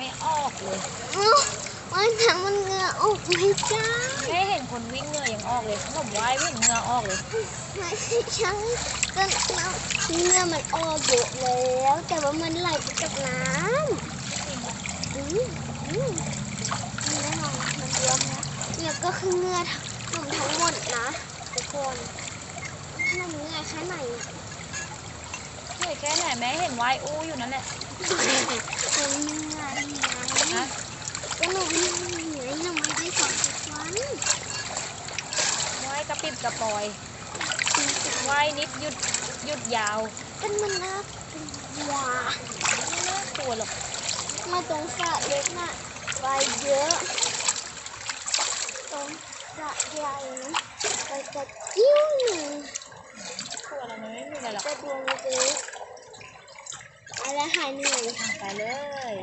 ไม่ออกเลยเอ้าว่ายน้ำมันเหงื่อออกไม่ได้แค่เห็นคนวิ่งเหงื่อยังออกเลยขนมว่ายวิ่งเหงื่อออกเลยไม่ใช่ก็น้ำเหงื่อมันออกเยอะแล้ว แต่ว่ามันไหลไปกับน้ำอืมอืมแน่นอนมันรวมนะเนี่ยก็คือเหงื่อหนุ่มทั้งหมดนะทุกคนหนุ่มเหงื่อแค่ไหนอะเหนื่อยแค่ไหนแม่เห็นว่ายอู้อยู่นั่นแหละ หนุ่มเหงื่อไง นะ ก็หนุ่มเหงื่อหนุ่มไม่ได้สองสิบวัน ว่ายกระปิบกระปอยว่ายนิดหยุดหยุดยาวเป็นมันน่ากลัวไม่น่ากลัวหรอกมาตรงสระเล็กน่ะไปเยอะ ตรงสระใหญ่นะไปกระจิ้วหนึ่งกลัวอะไรมันไม่มีอะไรหรอกกระดวงเล็กอะไรหายเหนื่อยอะไปเลย